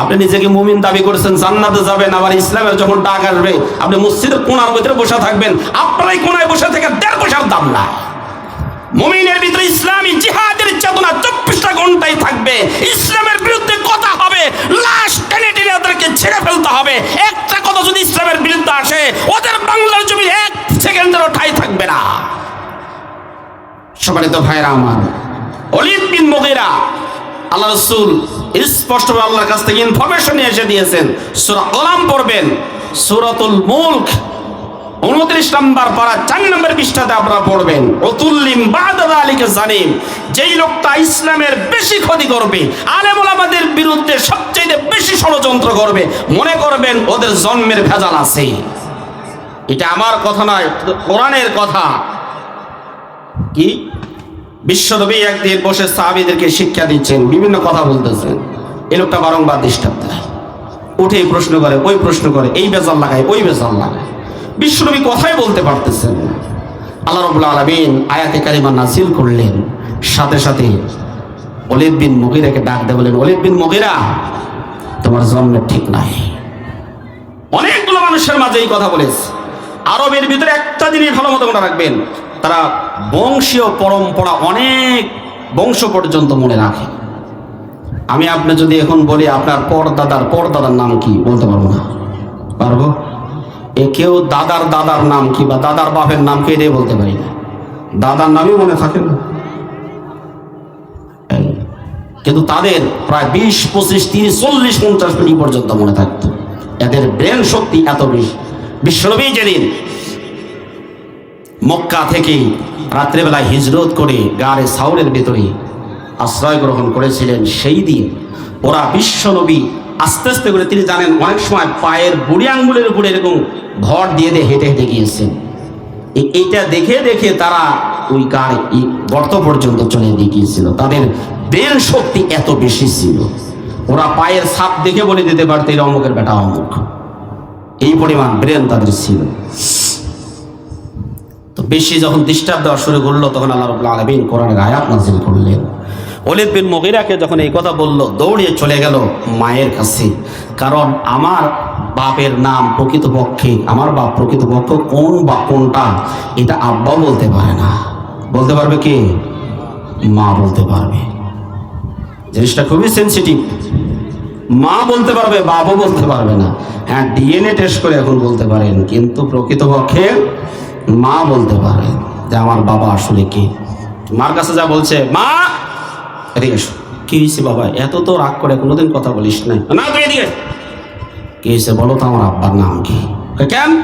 আপনি নিজেকে মুমিন দাবি করেছেন, জান্নাতে যাবেন, আবার ইসলামের যখন ডাক আসবে, আপনি মসজিদের কোনার ভিতরে বসে থাকবেন, আপনারাই কোনায় বসে থেকে দেড় পয়সার দাম না মুমিনের ভিতরে ইসলামী জিহাদের চেতনা চব্বিশটা ঘন্টাই থাকবে। ইসলামের বিরুদ্ধে কথা হবে, লাশ টেনে টেনে ওদেরকে ছেড়ে ফেলতে হবে। একটা কথা যদি ইসলামের বিরুদ্ধে আসে, ওদের বাংলার জমি এক সেকেন্ডেরও ঠাই থাকবে না। সম্মানিত ভাইরা আমার, অলিদ বিন মুগিরা, আল্লাহ রসুল স্পষ্ট আল্লাহর কাছ থেকে ইনফরমেশন এসে দিয়েছেন। সূরা কলাম পড়বেন। সূরাতুল মুলক, উনত্রিশ নম্বর পারা, চার নম্বর পৃষ্ঠাতে আপনারা পড়বেন। অতুল্লিম বাদাদা আলীকে জানিম যেই লোকটা ইসলামের বেশি ক্ষতি করবে আলেমুল আমাদের বিরুদ্ধে সবচেয়ে বেশি ষড়যন্ত্র করবে, মনে করবেন ওদের জন্মের ভেজাল আছে। এটা আমার কথা নয়, কোরআনের কথা। কি? বিশ্বনবী একদিন বসে সাহাবিদেরকে শিক্ষা দিচ্ছেন, বিভিন্ন কথা বলতেছেন। এই লোকটা বারংবার ডিস্টার্ব দেয়। উঠে প্রশ্ন করে, ওই প্রশ্ন করে, এই বেজাল লাগায়, ওই বেজাল লাগায়। বিশ্বনবী কথাই বলতে পারতেছেন আল্লাহ রবুল্লা আলমিন আয়াতে কারিমা নাজিল করলেন। সাথে সাথে অলিদ বিন মগিরাকে ডাক দিয়ে বলেন অলিদ বিন মগিরা, তোমার জন্মের ঠিক নাই। অনেকগুলো মানুষের মাঝে এই কথা বলেছে। আরবের ভিতরে একটা জিনিস ভালো মতো মনে রাখবেন তারা বংশীয় পরম্পরা অনেক বংশ পর্যন্ত মনে রাখে। আমি আপনি যদি এখন বলি আপনার পরদাদার পরদাদার নাম কি বলতে পারব না। পারব? এ কেউ দাদার দাদার নাম কি বা দাদার বাপের নাম কি এটাই বলতে পারি না। দাদার নামই মনে থাকে না। কিন্তু তাদের প্রায় বিশ, পঁচিশ, তিরিশ, চল্লিশ, পঞ্চাশ কোটি পর্যন্ত মনে থাকতো। এদের ব্রেন শক্তি এত বেশি। বিশ্বনবী যেদিন মক্কা থেকে রাত্রেবেলায় হিজরত করে গাড়ে সাউরের ভেতরে আশ্রয় গ্রহণ করেছিলেন, সেই দিন ওরা বিশ্বনবী আস্তে আস্তে করে, তিনি জানেন অনেক সময় পায়ের বুড়ি আঙ্গুলের উপরে এরকম ভর দিয়ে দিয়ে হেঁটে হেঁটে গিয়েছেন। এইটা দেখে দেখে তারা ওই কার গর্ত পর্যন্ত চলে দিয়ে গিয়েছিল। তাদের ব্রেন শক্তি এত বেশি ছিল। ওরা পায়ের ছাপ দেখে বলে দিতে পারতো এই অমুকের বেটা অমুক। এই পরিমাণ ব্রেন তাদের ছিল। বেশি যখন ডিস্টার্ব দেওয়া শুরু করল, তখন আল্লাহ রবুল্লা আলমিন কোরআনের আয়াত নাজিল করলেন। অলিদ বিন মগিরাকে যখন এই কথা বলল, দৌড়িয়ে চলে গেল মায়ের কাছে। কারণ আমার বাপের নাম প্রকৃতপক্ষে, আমার বাপ প্রকৃতপক্ষ কোন বা কোনটা, এটা আব্বা বলতে পারে না। বলতে পারবে কে? মা বলতে পারবে। জিনিসটা খুবই সেন্সিটিভ মা বলতে পারবে, বাবা বলতে পারবে না। হ্যাঁ ডিএনএ টেস্ট করে এখন বলতে পারেন। কিন্তু প্রকৃতপক্ষে মা বলতে পারে যে আমার বাবা আসলে কি? মার কাছে যা বলছে মা! এদিকে এসো। কি হয়েছে বাবা? এত তো রাগ করে কোনোদিন কথা বলিস না। না তুই এদিকে। কি হয়েছে বলো তো আমার আব্বার নাম কি? কেন?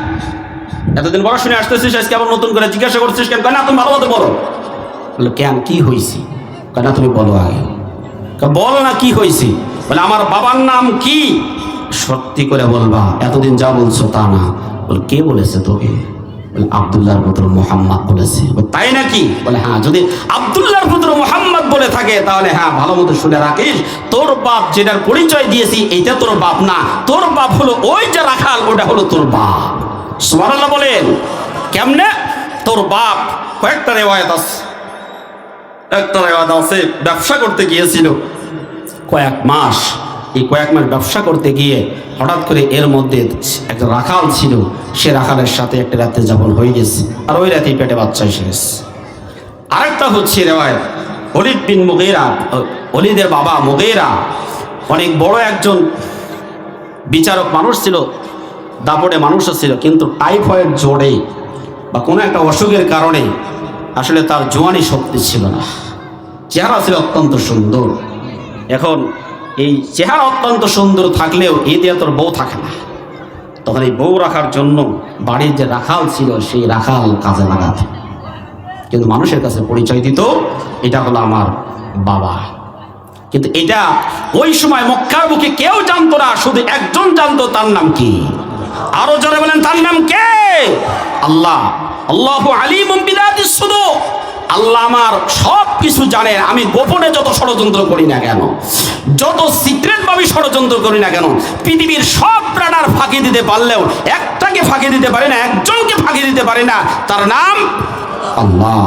এতদিন বড় শুনে আসতেছিস আজকে আবার নতুন করে জিজ্ঞাসা করছিস কেন? না তুমি ভালো মতো বলো। বলল কেন? কি হয়েছি? কয়, না তুমি বলো আগে। বল না কি হয়েছি? বলে আমার বাবার নাম কি? সত্যি করে বলবা এতদিন যা বলছো তা না। বলে কে বলেছে তোকে? আবদুল্লাহর পুত্র মোহাম্মদ বলেছে। তাই নাকি? বলে হ্যাঁ যদি আবদুল্লাহর পুত্র মোহাম্মদ বলে থাকে, তাহলে হ্যাঁ ভালো মতো শুনে রাখিস। তোর বাপ যেটার পরিচয় দিয়েছি, এইটা তোর বাপ না। তোর বাপ হলো ওই যে রাখাল, ওটা হলো তোর বাপ। সুবহানাল্লাহ বলেন। কেমনে? তোর বাপ কয়েকটা রেওয়ায়ত আছে। একটা রেওয়ায়ত আছে, ব্যবসা করতে গিয়েছিল। কয়েক মাস এই কয়েক মাস ব্যবসা করতে গিয়ে হঠাৎ করে এর মধ্যে একটা রাখাল ছিল, সে রাখালের সাথে একটা রাতে যাপন হয়ে গেছে আর ওই রাতেই পেটে বাচ্চা এসে গেছে। আরেকটা হচ্ছে রেওয়ায় অলিদ বিন মুগেরা অলিদের বাবা মুগেরা অনেক বড় একজন বিচারক মানুষ ছিল, দাপটে মানুষও ছিল, কিন্তু টাইফয়েড জোরে বা কোনো একটা অসুখের কারণে আসলে তার জোয়ানি শক্তি ছিল না। চেহারা ছিল অত্যন্ত সুন্দর। এখন এই চেহারা অত্যন্ত সুন্দর থাকলেও এই দিয়ে তোর বউ থাকে না। তখন এই বউ রাখার জন্য বাড়ির যে রাখাল ছিল, সেই রাখাল কাজে লাগাতে। কিন্তু মানুষের কাছে পরিচয় দিত, এটা হলো আমার বাবা। কিন্তু এটা ওই সময় মক্কার বুকে কেউ জানতো না, শুধু একজন জানতো, তার নাম কি? আরও জোরে বলেন, তার নাম কে? আল্লাহ। আল্লাহ আলিম বিদাতিস সুদূর। আল্লাহ আমার সব কিছু জানেন, আমি গোপনে যত ষড়যন্ত্র করি না কেন। যত সিক্রেট ভাবে ষড়যন্ত্র করি না কেন, পৃথিবীর সব প্রাণার ফাঁকি দিতে পারলেও একটাকে ফাঁকি দিতে পারি না, একজনকে ফাঁকি দিতে পারি না, তার নাম আল্লাহ।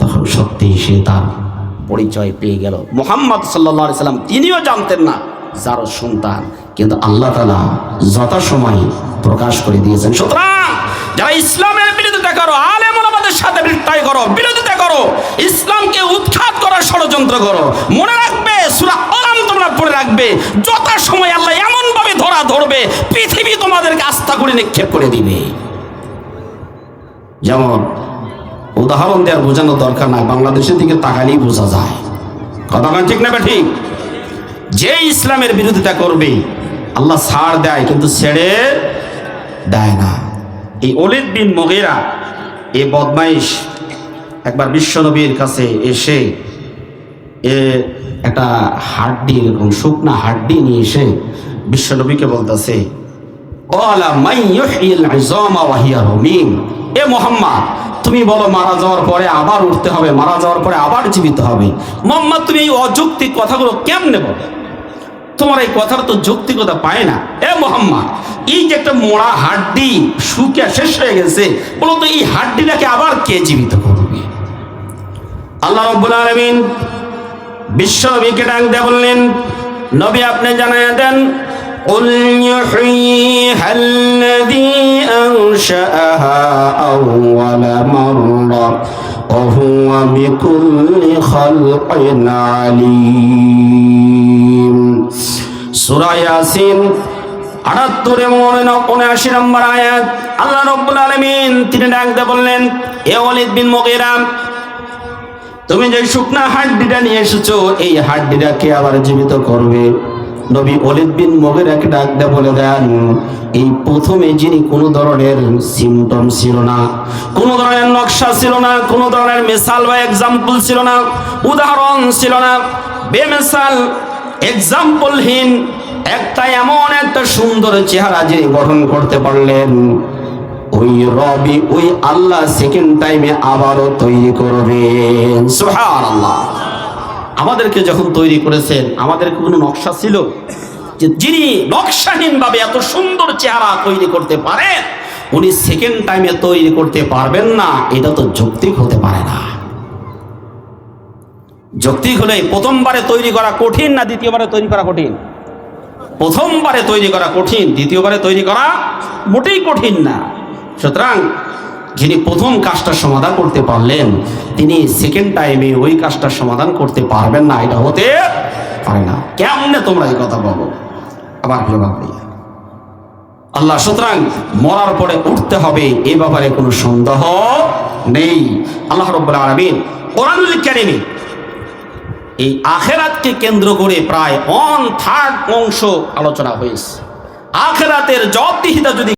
তখন সত্যি সে তার পরিচয় পেয়ে গেল। মোহাম্মদ সাল্লা সাল্লাম, তিনিও জানতেন না যার সন্তান, কিন্তু আল্লাহ তালা যথাসময় প্রকাশ করে দিয়েছেন। সুতরাং যারা করো আমাদের সাথে বিরোধিতাই করো, বিরোধিতা করো, ইসলামকে উৎখাত করার ষড়যন্ত্র করো। মনে রাখবে, সুরা আলাম তোমরা পড়ে রাখবে যথা সময় আল্লাহ এমন ভাবে ধরা ধরবে, পৃথিবী তোমাদেরকে আস্থা করে নিক্ষেপ করে দিবে। যেমন, উদাহরণ দেওয়ার বোঝানোর দরকার নাই, বাংলাদেশের দিকে তাকালেই বোঝা যায়। কথা ঠিক না ঠিক? যে ইসলামের বিরোধিতা করবে, আল্লাহ ছাড় দেয়, কিন্তু ছেড়ে দেয় না। এই অলিদ বিন মগেরা এ বদমাইশ একবার বিশ্বনবীর কাছে এসে, এ একটা হাড্ডি, এরকম শুকনা হাড্ডি নিয়ে এসে বিশ্বনবীকে বলতেছে এ মোহাম্মদ, তুমি বলো মারা যাওয়ার পরে আবার উঠতে হবে, মারা যাওয়ার পরে আবার জীবিত হবে। মোহাম্মদ, তুমি এই অযৌক্তিক কথাগুলো কেমনে বলো? তোমার এই কথার তো যৌক্তিকতা পায় না এ মোহাম্মদ এই যে একটা মোড়া হাড্ডি শুকিয়ে শেষ হয়ে গেছে বলো তো এই হাড্ডিটাকে আবার কে জীবিত করবে আল্লাহ রব্বুল আলামিন বিশ্ব নবীকে ডাক দিয়ে বললেন নবী আপনি জানায় দেন قل يحييها الذي أنشأها أول مرة وهو بكل خلق عليم সূরা ইয়াসিন। 78 এবং 79 নম্বর আয়াত। আল্লাহ রাব্বুল আলামিন তিনি ডাকতে বললেন, এ ওয়ালিদ বিন মুগীরা, তুমি যে শুকনা হাড্ডিটা নিয়ে এসেছ, এই হাড্ডিটাকে আবার জীবিত করবে? নবী অলিদ বিন মোগেরাকে ডাক দে বলে দেন, এই প্রথমে যিনি কোনো ধরনের সিমটম ছিল না, কোনো ধরনের নকশা ছিল না, কোনো ধরনের মিসাল বা এক্সাম্পল ছিল না, উদাহরণ ছিল না, বেমেসাল এক্সাম্পলহীন একটা এমন একটা সুন্দর চেহারা যিনি গঠন করতে পারলেন, ওই রবি ওই আল্লাহ সেকেন্ড টাইমে আবারও তৈরি করবেন। সুহান আল্লাহ আমাদেরকে যখন তৈরি করেছেন আমাদের কোনো নকশা ছিল? যে যিনি নকশাহীন ভাবে এত সুন্দর চেহারা তৈরি করতে পারেন, উনি সেকেন্ড টাইমে তৈরি করতে পারবেন না, এটা তো যৌক্তিক হতে পারে না। যৌক্তিক হলে প্রথমবারে তৈরি করা কঠিন না দ্বিতীয়বারে তৈরি করা কঠিন? প্রথমবারে তৈরি করা কঠিন, দ্বিতীয়বারে তৈরি করা মোটেই কঠিন না। সুতরাং যিনি প্রথম কাজটা সমাধান করতে পারলেন, তিনি সেকেন্ড টাইমে ওই কাজটার সমাধান করতে পারবেন না, এটা হতে পারে না। কেমনে তোমরা এই কথা বলো? আবার আল্লাহ, সুতরাং মরার পরে উঠতে হবে, এ ব্যাপারে কোনো সন্দেহ নেই। আল্লাহ রব্বুল আলামিন কোরআনুল কারিমে এই আখেরাতকে কেন্দ্র করে প্রায় অন থার্ড অংশ আলোচনা হয়েছে। আখেরাতের জবাবদিহিতা যদি